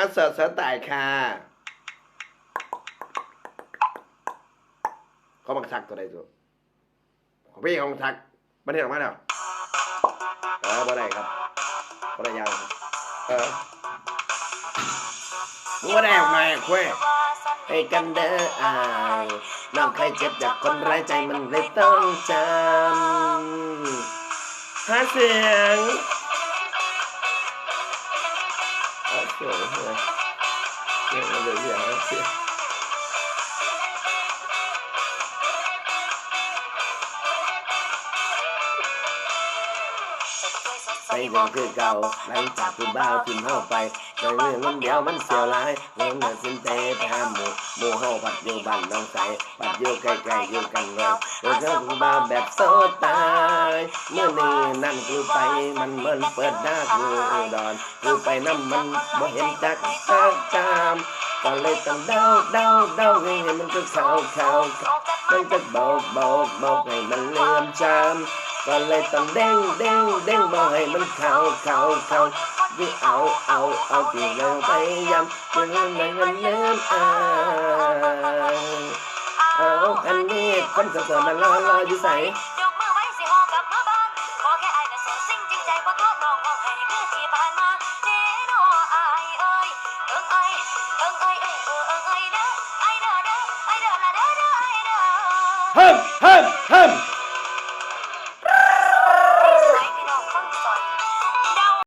อาเสดสดตายค่ะเขาบังทักตัวใดตัวของพี่ของทักมันเห็นออกมาแล้วเออบ่ได้ครับบ่ได้ยาวเออมึงบ่ได้ออกมาคุยให้กันเด้ออายน้องเคยเจ็บจากคนร้ายใจมันเลยต้องจำหาเสียง หาเสียง ไปยังคือเก่าหลังจากผู้บ่าวทิมเฮาไปโดยเรื่องมันเดียวมันเสียวหลายเรื่องน่ะสินใจไปหาหมูหมู่เฮาปัดอยู่บ้านน้องใสปัดอยู่ใกล้ๆอยู่กันเลยเรื่องผู้บ่าแบบโซตายเมื่อนี้นั่นกูไปมันเหมือนเปิดหน้ากูอุดรกูไปน้ำมันบ่เห็นจักตาจามก็เลยต้องเดาเดาเดาให้มันก็เข้าเข้ามันก็บอกบอกบอกให้มันเลื่อมจาม ก็เลยต้องเด้งเด้งเด้งบอกให้มันเข้าเข้าเข้าวิเอาเอาเอาตีเราไปย้ำจนมันมันเลื่อมอ่าเอาอันนี้คนสวยๆมันรอรออยู่ใส่ยกมือไว้สิหอกลับมาบ้านขอแค่อายน่ะส่งสิ่งจริงใจบ่โทษน้องเอาให้คือที่ผ่านมเด้มเฮิมเฮิม